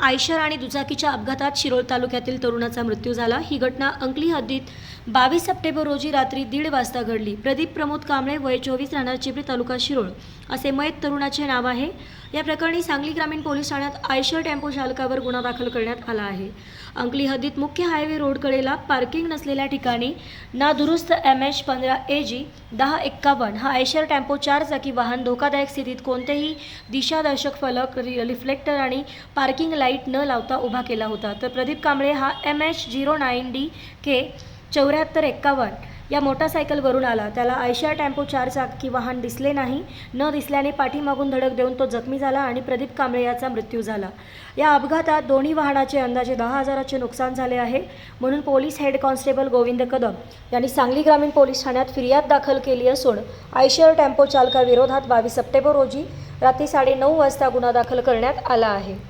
Eicher आणि दुचाकीच्या अपघातात शिरोळ तालुक्यातील तरुणाचा मृत्यू झाला. ही घटना अंकली हद्दीत बावीस सप्टेंबर रोजी रात्री दीड वाजता घडली. प्रदीप प्रमोद कांबळे वय चोवीस राहणार चिपळी तालुका शिरोळ. असे मयत तरुणाचे नाव आहे. या प्रकरणी सांगली ग्रामीण पोलीस ठाण्यात आयशर टेम्पो चालकावर गुन्हा दाखल करण्यात आला आहे. अंकली हद्दीत मुख्य हायवे रोडकडेला पार्किंग नसलेल्या ठिकाणी ना दुरुस्त एम एच पंधरा ए जी दहा एक्कावन्न हा आयशर टेम्पो चार चाकी वाहन धोकादायक स्थितीत कोणतेही दिशादर्शक फलक रिफ्लेक्टर आणि पार्किंग लाइट न लावता उभा केला होता. तर प्रदीप कांबळे हा M H zero nine D K चौऱ्याहत्तर एक्कावन्न या मोटारसायकलवरून आला. त्याला आयशर टेम्पो चार चाकी वाहन दिसले नाही. न दिसल्याने पाठीमागून धडक देऊन तो जखमी झाला आणि प्रदीप कांबळे याचा मृत्यू झाला. या अपघातात दोन्ही वाहनाचे अंदाजे दहा हजाराचे नुकसान झाले आहे. म्हणून police head constable Govind Kadam यांनी सांगली ग्रामीण पोलीस ठाण्यात फिर्याद दाखल केली असून आयशर टेम्पो चालकाविरोधात बावीस सप्टेंबर रोजी रात्री साडेनऊ वाजता गुन्हा दाखल करण्यात आला आहे.